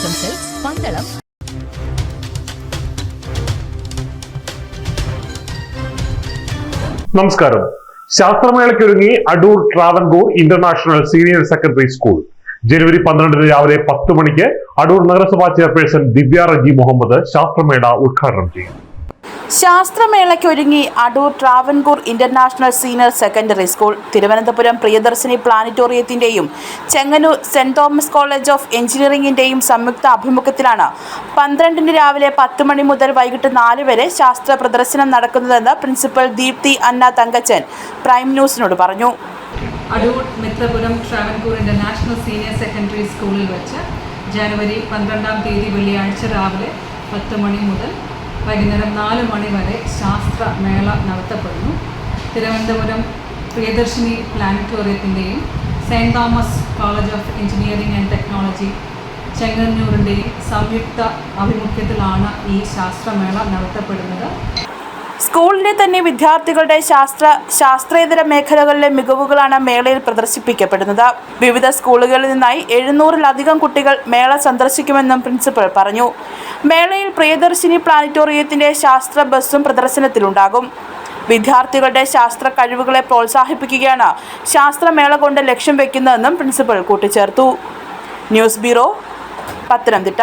Silks Pandalam. നമസ്കാരം. ശാസ്ത്രമേളയ്ക്കൊരുങ്ങി Adoor Travancore international senior secondary school. ജനുവരി പന്ത്രണ്ടിന് രാവിലെ പത്ത് മണിക്ക് അടൂർ നഗരസഭാ ചെയർപേഴ്സൺ ദിവ്യ റജി മുഹമ്മദ് ശാസ്ത്രമേള ഉദ്ഘാടനം ചെയ്യും. ശാസ്ത്രമേളയ്ക്കൊരുങ്ങി Adoor Travancore international senior secondary school. Thiruvananthapuram Priyadarshini പ്ലാനറ്റോറിയത്തിന്റെയും Chengannur saint Thomas college of എഞ്ചിനീയറിംഗിന്റെയും സംയുക്ത ആഭിമുഖ്യത്തിലാണ് പന്ത്രണ്ടിന് രാവിലെ പത്ത് മണി മുതൽ വൈകിട്ട് നാല് വരെ ശാസ്ത്ര പ്രദർശനം നടക്കുന്നതെന്ന് പ്രിൻസിപ്പൽ ദീപ്തി അന്ന തങ്കച്ചൻ പ്രൈം ന്യൂസിനോട് പറഞ്ഞു. Adoor Mithrapuram Travancore international senior secondary സ്കൂളിൽ വെച്ച് ജനുവരി പന്ത്രണ്ടാം തീയതി വെള്ളിയാഴ്ച രാവിലെ പത്ത് മണി മുതൽ വൈകുന്നേരം നാല് മണി വരെ ശാസ്ത്രമേള നടത്തപ്പെടുന്നു. Thiruvananthapuram Priyadarshini പ്ലാനറ്റോറിയത്തിന്റെയും saint Thomas college of engineering and technology ചെങ്ങന്നൂരിന്റെയും സംയുക്ത ആഭിമുഖ്യത്തിലാണ് ഈ ശാസ്ത്രമേള നടത്തപ്പെടുന്നത്. സ്കൂളിലെ തന്നെ വിദ്യാർത്ഥികളുടെ ശാസ്ത്ര ശാസ്ത്രേതര മേഖലകളിലെ മികവുകളാണ് മേളയിൽ പ്രദർശിപ്പിക്കപ്പെടുന്നത്. വിവിധ സ്കൂളുകളിൽ നിന്നായി എഴുന്നൂറിലധികം കുട്ടികൾ മേള സന്ദർശിക്കുമെന്നും പ്രിൻസിപ്പൽ പറഞ്ഞു. മേളയിൽ പ്രിയദർശിനി പ്ലാനറ്റോറിയത്തിന്റെ ശാസ്ത്ര ബസ്സും പ്രദർശനത്തിലുണ്ടാകും. വിദ്യാർത്ഥികളുടെ ശാസ്ത്ര കഴിവുകളെ പ്രോത്സാഹിപ്പിക്കുകയാണ് ശാസ്ത്രമേള കൊണ്ട് ലക്ഷ്യം വെക്കുന്നതെന്നും പ്രിൻസിപ്പൽ കൂട്ടിച്ചേർത്തു. News bureau Pathanamthitta.